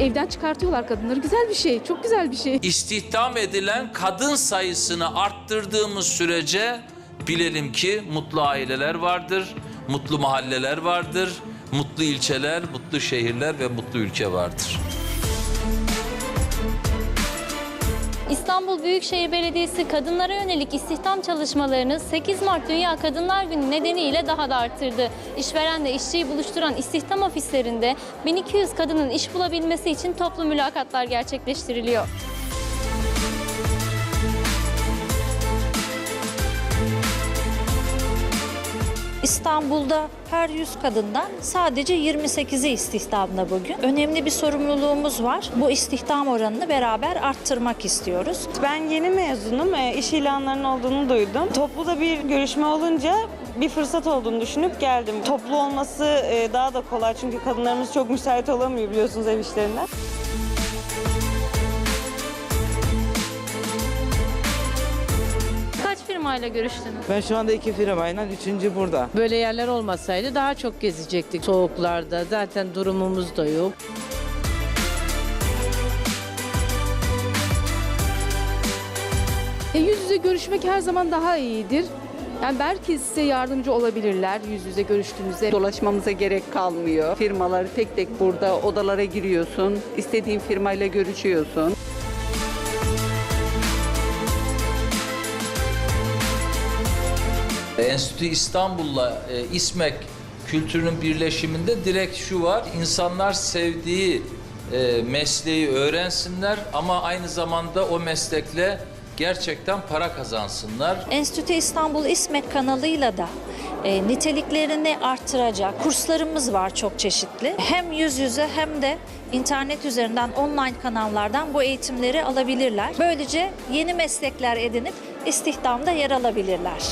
evden çıkartıyorlar kadınları. Güzel bir şey, çok güzel bir şey. İstihdam edilen kadın sayısını arttırdığımız sürece bilelim ki mutlu aileler vardır, mutlu mahalleler vardır, mutlu ilçeler, mutlu şehirler ve mutlu ülke vardır. İstanbul Büyükşehir Belediyesi kadınlara yönelik istihdam çalışmalarını 8 Mart Dünya Kadınlar Günü nedeniyle daha da arttırdı. İşverenle işçiyi buluşturan istihdam ofislerinde 1200 kadının iş bulabilmesi için toplu mülakatlar gerçekleştiriliyor. İstanbul'da her 100 kadından sadece 28'i istihdamda bugün. Önemli bir sorumluluğumuz var. Bu istihdam oranını beraber arttırmak istiyoruz. Ben yeni mezunum. E, iş ilanlarının olduğunu duydum. Topluda bir görüşme olunca bir fırsat olduğunu düşünüp geldim. Toplu olması e, daha da kolay çünkü kadınlarımız çok müsait olamıyor biliyorsunuz ev işlerinden. Firmayla görüştünüz? Ben şu anda iki firmayla, üçüncü burada. Böyle yerler olmasaydı daha çok gezecektik soğuklarda. Zaten durumumuz da yok. E, yüz yüze görüşmek her zaman daha iyidir. Yani belki size yardımcı olabilirler yüz yüze görüştüğünüzde. Dolaşmamıza gerek kalmıyor. Firmaları tek tek burada odalara giriyorsun. istediğin firmayla görüşüyorsun. Enstitü İstanbul'la e, İSMEK kültürünün birleşiminde direkt şu var. İnsanlar sevdiği e, mesleği öğrensinler ama aynı zamanda o meslekle gerçekten para kazansınlar. Enstitü İstanbul İSMEK kanalıyla da e, niteliklerini arttıracak kurslarımız var çok çeşitli. Hem yüz yüze hem de internet üzerinden online kanallardan bu eğitimleri alabilirler. Böylece yeni meslekler edinip istihdamda yer alabilirler.